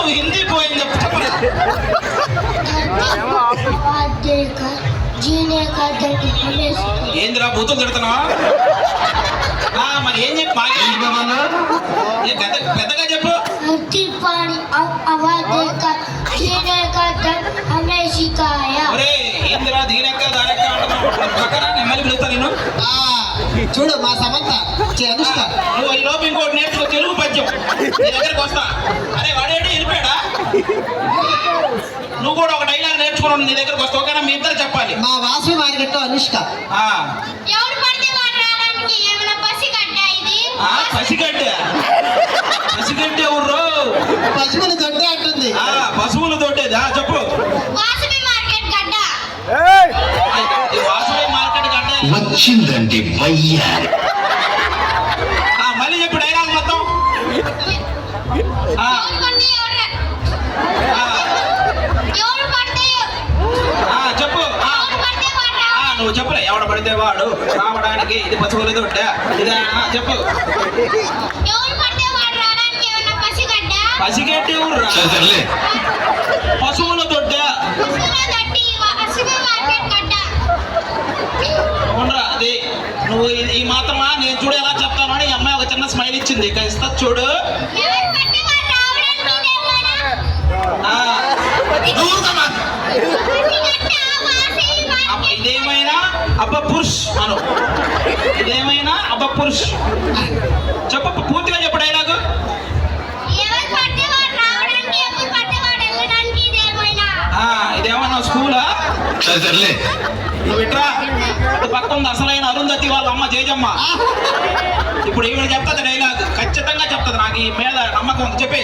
నువ్వు హిందీ పోయింది ఏందిరా బూతులు తిడుతున్నావా? మరి ఏం చెప్పి పెద్దగా చెప్పు. ఏందిరా చూడు మా సమంత చేరుస్తా నువ్వు ఈ లోపు ఇంకోటి నేర్చుకో తెలుగు పద్యం. నీ దగ్గరకు వస్తా. అరే నేర్చుకున్నావు నీ దగ్గరకు వస్తా ఓకేనా మీ ఇద్దరు చెప్పాలి. మా వాసవి మార్కెట్ అనుష్క. ఎవరు పసిగడ్డ పసిగడ్డ. ఊర్రో. పశువులు దొడ్డే అంటుంది. ఆ పశువులు తోటేది ఆ చెప్పు. వాసవి మార్కెట్ గడ్డ. ఈ వాసవి మార్కెట్ గడ్డ. వచ్చిందండి వయ్యారి. నువ్వు చెప్పులే ఎవడ పడితే వాడు. రావడానికి ఇది పశువులు తోట ఇదే చెప్పు. పసిగడ్డి? ఊర్రా. పశువుల గడ్డ అవునరా అది. నువ్వు ఈ మాత్రమా? నేను చూడు ఎలా చెప్తాను అని ఈ అమ్మాయి ఒక చిన్న స్మైల్ ఇచ్చింది. ఇక ఇస్తా చూడు ఎవరు పడితే వాడు రావడానికి ఇదేమైనా ఆ, దూరదమ్మా. బస్సు కట్టా వాసవి అమ్మ, మార్కెట్ ఇదేమైనా అబ్బ పురుష్ అను. ఇదేమైనా అబ్బ పురుష్ చెప్పు పూర్తిగా చెప్పు డైలాగు. ఇదేమన్నా స్కూలా? చదరలే నువ్వు ఇట్రా. అటు పక్క ఉంది అసలైన అరుంధతి వాళ్ళ అమ్మ జేజమ్మ. ఇప్పుడు ఈవిడ చెప్తుంది డైలాగ్. ఖచ్చితంగా చెప్తుంది నాకు ఈ మీద నమ్మకం ఉంది. చెప్పి